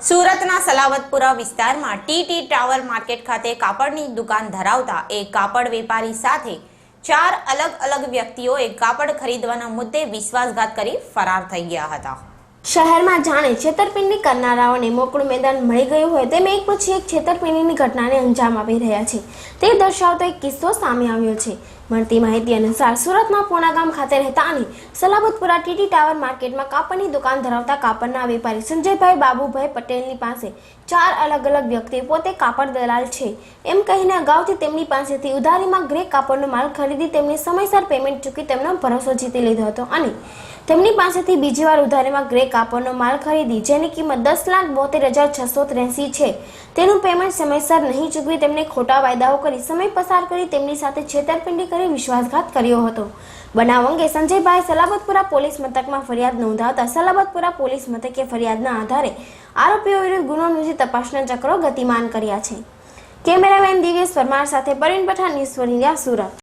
સુરતના સલાવતપુરા વિસ્તારમાં TT tower market ખાતે કાપડની દુકાન ધરાવતા એક કાપડ વેપારી સાથે ચાર અલગ અલગ વ્યક્તિઓએ કાપડ ખરીદવાના મુદ્દે વિશ્વાસઘાત કરી ફરાર થઈ ગયા હતા. શહેરમાં જાણે છેતરપિંડી કરનારાઓને મોકળું મેદાન મળી ગયું હોય તેમ એક પછી એક છેતરપિંડીની ઘટનાને અંજામ આપી રહ્યા છે. તે દર્શાવતો એક કિસ્સો સામે આવ્યો છે. મળતી માહિતી અનુસાર સુરતમાં પૂણા ગામ ખાતે રહેતા અને સલાબતપુરા ટીટી ટાવર માર્કેટમાં કાપડની દુકાન ધરાવતા કાપડના વેપારી સંજયભાઈ બાબુભાઈ પટેલની પાસે ચાર અલગ અલગ વ્યક્તિ પોતે કાપડ દલાલ છે. એમ કહીને અગાઉથી તેમની પાસેથી ઉધારીમાં ગ્રે કાપડનો માલ ખરીદી તેમને સમયસર પેમેન્ટ ચૂકી તેમનો ભરોસો જીતી લીધો હતો અને તેમની પાસેથી બીજી વાર ઉધારીમાં ગ્રે કાપડનો માલ ખરીદી, જેની કિંમત દસ લાખ બોતેર હજાર છસો ત્રેસી છે. તેનું પેમેન્ટ સમયસર નહીં ચૂકવી તેમને ખોટા વાયદાઓ કરી, સમય પસાર કરી તેમની સાથે છેતરપિંડી કરી વિશ્વાસઘાત કર્યો હતો. બનાવ અંગે સંજયભાઈ સલાબતપુરા પોલીસ મથકમાં ફરિયાદ નોંધાવતા સલાબતપુરા પોલીસ મથકે ફરિયાદના આધારે આરોપીઓ વિરુદ્ધ ગુનો નોંધી તપાસના ચક્રો ગતિમાન કર્યા છે. કેમેરામેન દિવ્યેશ પરમાર સાથે પરિણ પઠાણ ન્યૂઝ સુરત.